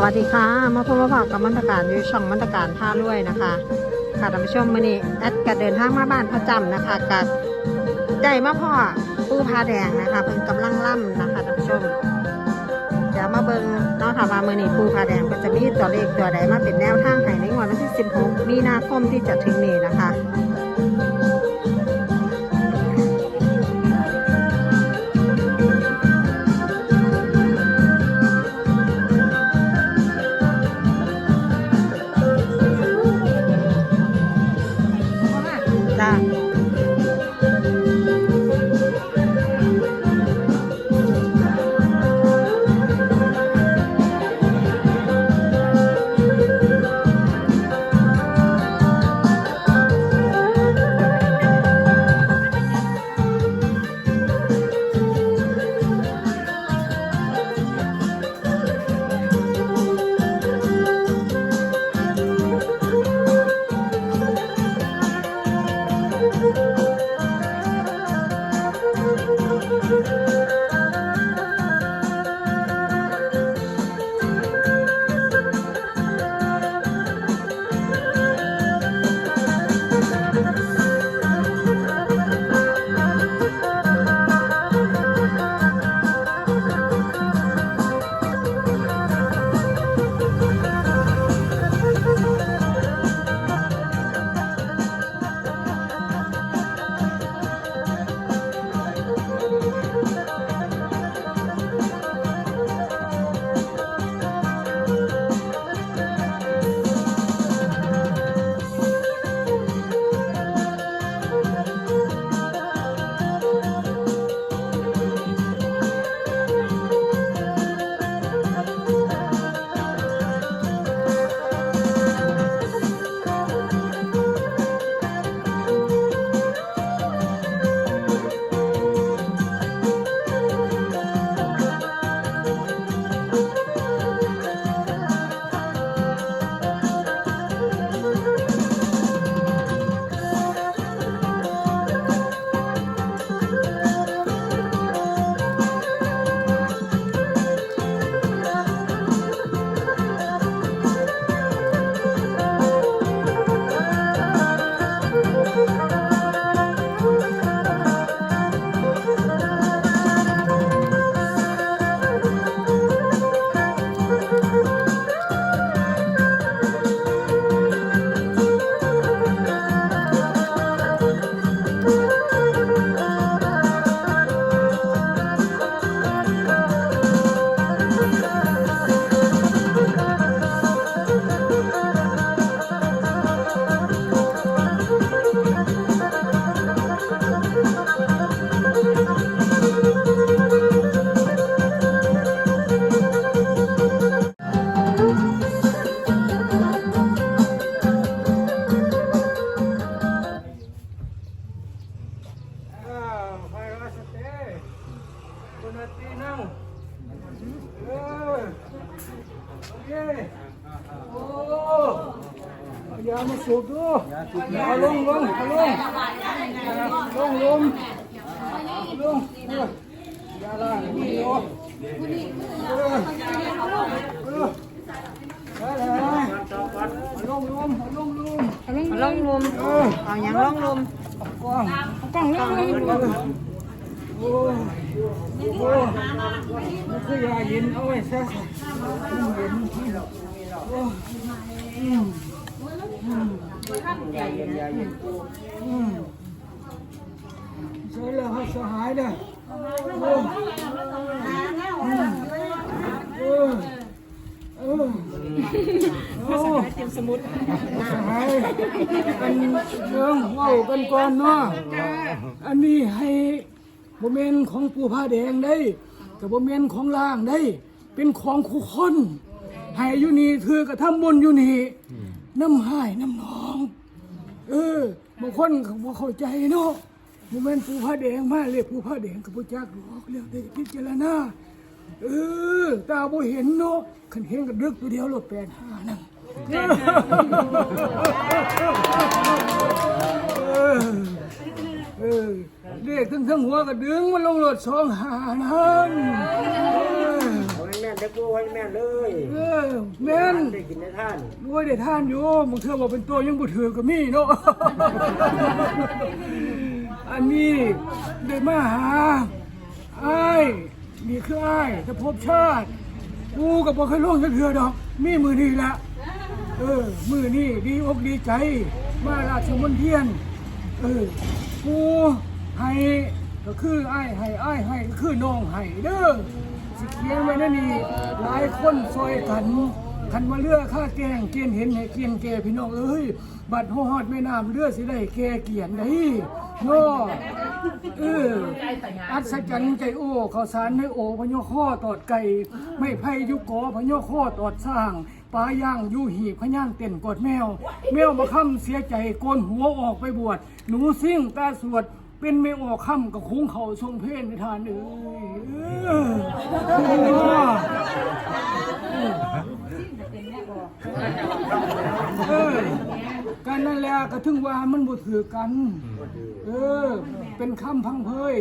สวัสดีค่ะ มาพบมาพบกับมันตรการยูช่องมันตรการท่ารวยนะคะ ค่ะท่านผู้ชมมื่อนี้แอดกัเดินทางมาบ้านพระจำนะคะกับได้มาพ่อปูพาแดงนะคะเพิ่งกำลังล่ำนะคะท่านผู้ชมเดี๋ยวมาเบิ่งนาะค่ะว่ามื่อนี้ปูพาแดงก็จะมีตัวเลขตัวใดมาเป็นแนวทางให้ในงวดวันที่ 16 มีนาคมที่จะถึงนี้นะคะ อ้ คุณอาตีนั่งเออโอเคโอ้เอายามาสูบดูเอาลงลง เอาลงลงลงลงเออยาล้างนี่โอ้เออเออได้เลยเอาลงลงเอาลงลงล่องลุมเออเอาอย่างล่องลุมกว้างกล้องล่องลุมโอ้โหมันคือยาเย็นเอาไว้ซะมันเย็นโอ้อืมยาเย็นยาเย็นอืมใช่แล้วครับสหายเด้อโอ้อืมเออเออโอ้สหายกันเรื่องเว้ากันก่อนเนาะอันนี้ให้ โมเมนของปูผ้าแดงได้กับโมเมนของล่างได้ เป็นของคู่คนให้อยู่นี่เธอกระทำบุญอยู่นี่น้ำหายน้ำหนอง เออบางคนเขาบ่เข้าใจเนาะโมเมนปูผ้าแดงมาเรียกปูผ้าแดงกับปูจักหลอกเรียกได้พิจารณาเออตาบ่เห็นเนาะขันเห็นกับดึกตัวเดียวรถแปดห้านั่นเออ เออเด็กทั้งทั้งหัวก็ดึงมันลงรถสองหานั่นเออแม่นเด้อกูให้แม่นเลยเออแม่นได้กินได้ท่านรวยได้ท่านอยู่มึงเชื่อว่าเป็นตัวยังบ่ถือก็มีเนาะอันนี้ได้มาหาอ้ายนี่คืออ้ายจะพบชาติกูกับบ่เคยล่วงสักเทือดอก มีมือดีละเออ มือนี่ดีอกดีใจ มาราชมนเทียน เออกูให้ก็คือไอ้ายให้ไอ้ายให้ก็คือน้องให้เด้อสิเขียนไว้นั่นนี่หลายคนซอยกันคันมาเลือค่าแกงเกียนเห็นให้เกียนแก่พี่น้องเอ้ยบัดฮอดแม่น้ำเลือสิได้แกเกียนได้เนาะเอออัศจรรย์ใจโอ้ข้าวสารให้โอพญข้อตอดไก่ไม่ไผ่ยุกอพญข้อตอดสร้าง ปลาย่างยู่หีบพย่างเต้นกดแมว แมวมาค้ำเสียใจโกนหัวออกไปบวชหนูซิ่งตาสวดเป็นไม่ออกค่ำกับคุ้งเขาทรงเพศในทานเอ้ยเออกันนั่นแหละก็ถึงว่ามันบ่ถือกัน เออ เป็นคำพังเพย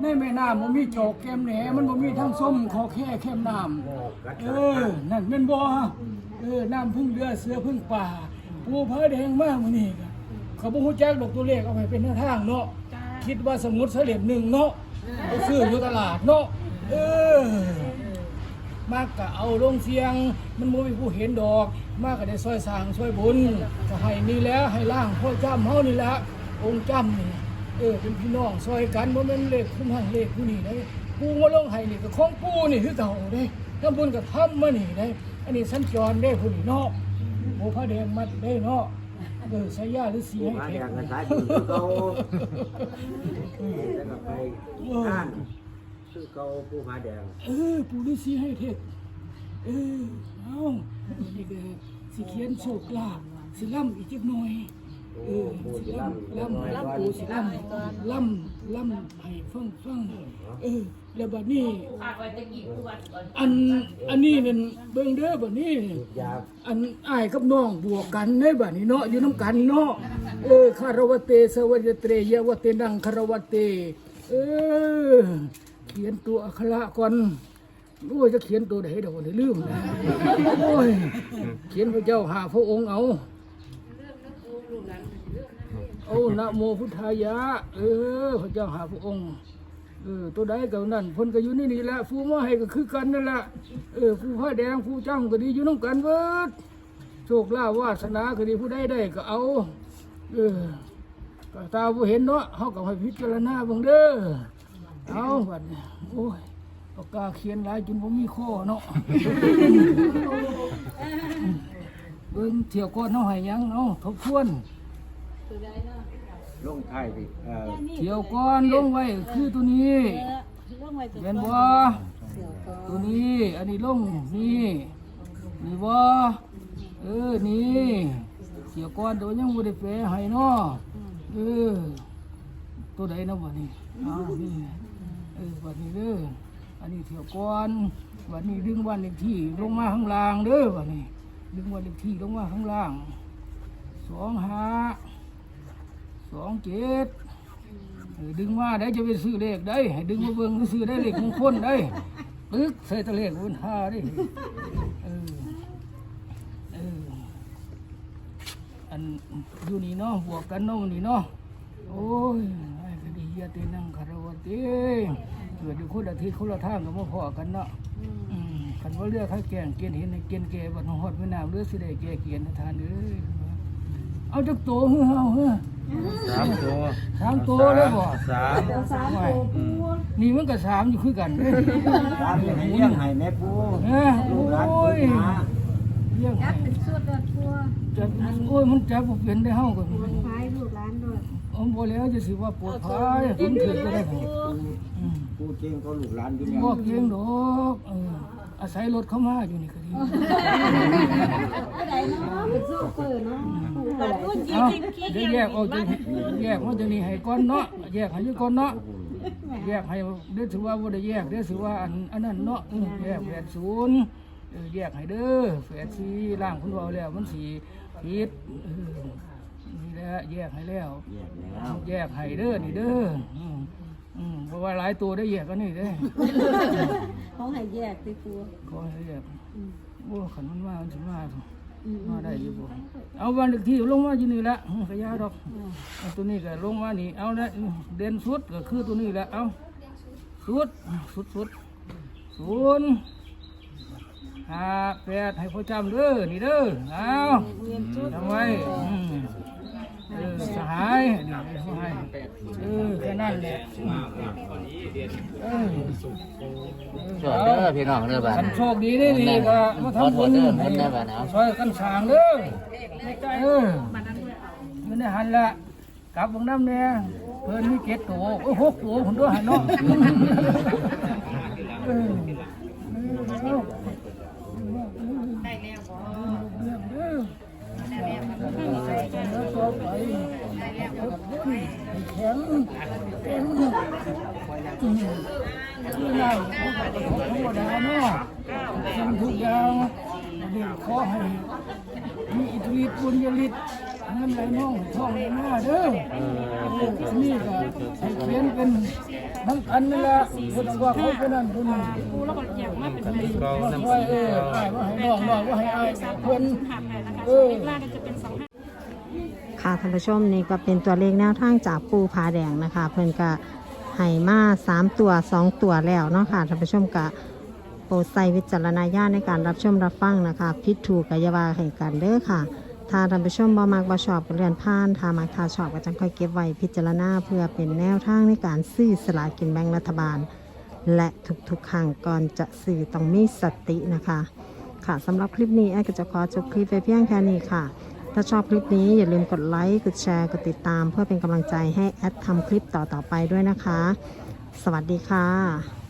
ในแม่น้ำมันมีจอกแก้มแหนมันบ่มีทั้งส้มขอแค่แค่มน้ำเออนั่นเป็นบ่เออน้ำพึ่งเรือเสือพึ่งป่า ปูพระแดงมากมื้อนี้ก็เขาบ่ฮู้จักดอกตัวเลขเอาไปเป็นแนวทางเนาะคิดว่าสมุดเสลี่ยมหนึ่งเนาะไปซื้ออยู่ตลาดเนาะเออมากกะเอาลงเสียง มันบ่มีผู้เห็นดอก มากกะได้ซอยสร้างซอยบุญก็ให้นี่แหล้วให้ล่างพ่อจ้ำเฮานี่แหละองค์จ้ำนี่ เออเป็นพี่น้องซอยกันบ่แม่นเลขคุณหังเลขผู้นี่ได้ปูมาลงให้นี่ก็ของปูนี่คือเก่าเด้ทำบุญก็ทำมานี่ได้ อันนี้สัญจรได้ผู้นี่เนาะโอ้พระแดงมัดได้เนาะเออสายยาหรือสีกูให้หาเทแดศงกันสายบุญคือเขาแล้วก็ไปท่านคือเขาผู้หาแดงเออปูฤาษีให้เทศเออเอานี่ก็สิเขียนโชคลาภสิล่ำอีกจักหน่อย เออล่ำล่ำล่ำปูสิล่ำล่ำล่ำให้ฟังฟังเออแล้วบัดนี้ อันอันนี้นั่นเบิ่งเด้อบัดนี้ อันอ้ายกับน้องบวกกันในบัดนี้เนาะอยู่น้ำกันเนาะเออคารวะเตสวัจเตรยวะเตนังคารวะเต เออ เขียนตัวอักขระก่อนโอ้ยจะเขียนตัวไหนเดี๋ยววันลืมนะโอ้ยเขียนพระเจ้าหาพระองค์เอา เอานะโมพุทธายะ เออพระเจ้าหาพระองค์ เออ ตัวใดก็นั่นพนก็อยู่นี่นี่แหละผู้มาให้ก็คือกันนั่นแหละ เออผู้ผ้าแดงผู้จ้ำก็ดีอยู่น้ำกันเบิดโชคลาภวาสนาก็ดีผู้ใดได้ก็เอา เออก็ตาผู้เห็นเนาะเขาก็ให้พิจารณาเบิ่งเด้อ เอาบัดนี้โอ้ยปากกาเขียนหลายจนผมมีข้อเนาะ เบิ่งเที่ยวก่อนเนาะให้ยังเนาะทบทวน ลงไทายดิเออเที่ยวก่อนลงไว้คือตัวนี้เห็นบ่ตัวนี้ อันนี้ลงนี่นี่บ่เออนี่เที่ยวก่อนตัวยังบ่ได้แปลให้เนาะเออตัวใดเนาะบ่นี่เอานี่เออบัดนี้เด้ออันนี้เที่ยวก่อนบัดนี้ดึงวันเลขที่ลงมาข้างล่างเด้อบัดนี้ดึงวันเลขที่ลงมาข้างล่างสองห้า สองเจ็ดดึงมาได้จะไปซื้อเลขได้ดึงมาเบิ่งซื้อได้เลขมงคลได้ปึ๊กใส่ตะเลขบนห้าได้เออเอออันอยู่นี่เนาะบวกกันเนาะนี่เนาะโอ้ยไอ้คดียาเตนังคารวะเตเกิดอยู่คนละทิศคนละทางก็มาพอกันเนาะอืมคันว่าเรือกข้าแกงเกียนเห็นเกียนแก่บัดหอดไม่น้ำเรือกสิได้แก่เกียนทานเอ้ยเอาจักโตเฮ้อเอาเฮ้อ สามตัวสามตัวเลยบ่สามนี่มันก็สามอยู่คือกันเด้ตามให้เลี้ยงให้แม่ปูเอ้ยลูกหลานโอ้ยปูหาเลี้ยงให้เป็นสุดเดือดทัวจับโอ้ยมันจับบ่เป็นได้เฮาก็พายลูกร้านด้วยอมบ่แล้วจะสิว่าปวดท้ายผมถือก็ได้ผม อืมปูเก่งเขาลูกหลานอยู่เนี่ยบ่เก่งดอกเอออาศัยรถเข้ามาอยู่นี่ก็ดีเป็นสู้เปิดเนาะเอาเดี๋ยวแยกออกจากแยกมาจากนี้ให้ก่อนเนาะแยกให้อยู่ก่อนเนาะแยกให้เด้อถือว่าบ่ได้แยกเด้อถือว่าอันอันนั้นเนาะเออแยกแปดศูนย์เออแยกให้เด้อแปดสี่ล่างคุณเว้าแล้วมันสิผิดเออนี่แหละแยกให้แล้ว แยกแล้ว แยกให้เด้อนี่เด้ออืม อืมเพราะว่าหลายตัวได้แยกกันนี่เด้ เขาให้แยกไปครูขอให้แยกโอ้ขันมันว่ามันสิมาอืมมาได้อยู่บ่เอาวันอีกทีลงมาอยู่นี่ละอืมกระยาดอกเอาตัวนี้ก็ลงมานี่เอาละเด่นสุดก็คือตัวนี้แหละเอาสุดสุดสุดศูนย์ห้าแปดให้พ่อจำเด้อนี่เด้อเอาเรียนจุด ทำไว้อืมเออ สหายนี่สหายเออแค่นั้นแหละเออโชคเด้อพี่น้องเด้อบ้านฉันโชคดีได้ดีก็มาทำบุญขอโทษเด้อให้เด้อบ้านเอาช่วยกันสร้างเด้อเออมันได้หันละกลับบางน้ำเนี่ยเพิ่นมีเจ็ดตัวโอ้ยหกตัวผมด้วยหันเนาะเออเออได้แล้วบ่ได้แล้วต่อไปแข็งแข็งนี่ไงธรรมดาเนาะทำทุกอย่างเดี๋ยวขอให้มีอิทธิฤทธิ์บุญยฤทธิ์เงินไหลน้องท่องหลมาเด้อนี่ก็ให้เขียนเป็นทั้งอันนั่ละคนว่าเขาเป็นนั่นคนนี้กูแล้วก็อยกมาเป็นอะไรว่าเออว่าให้น้องน้องว่าให้อายเพิ่อนเออ ค่ะท่านผู้ชมนี่ก็เป็นตัวเลขแนวทางจากปูผาแดงนะคะ เพิ่นก็ให้มา3ตัว2ตัวแล้วเนาะค่ะท่านผู้ชมก็โปรดใส่วิจารณญาณในการรับชมรับฟังนะคะ พิดถูกกัยาวาให้กันเด้อค่ะ ถ้าท่านผู้ชมบ่มักบ่ชอบก็เลื่อนผ่านถ้ามักถ้าชอบก็จังค่อยเก็บไว้พิจารณาเพื่อเป็นแนวทางในการซื้อสลากกินแบ่งรัฐบาล และทุกๆครั้งก่อนจะซื้อต้องมีสตินะคะ ค่ะสำหรับคลิปนี้แอดก็จะขอจบคลิปไปเพียงแค่นี้ค่ะ ถ้าชอบคลิปนี้อย่าลืมกดไลค์ กดแชร์ กดติดตาม เพื่อเป็นกำลังใจให้แอดทำคลิปต่อๆไปด้วยนะคะ สวัสดีค่ะ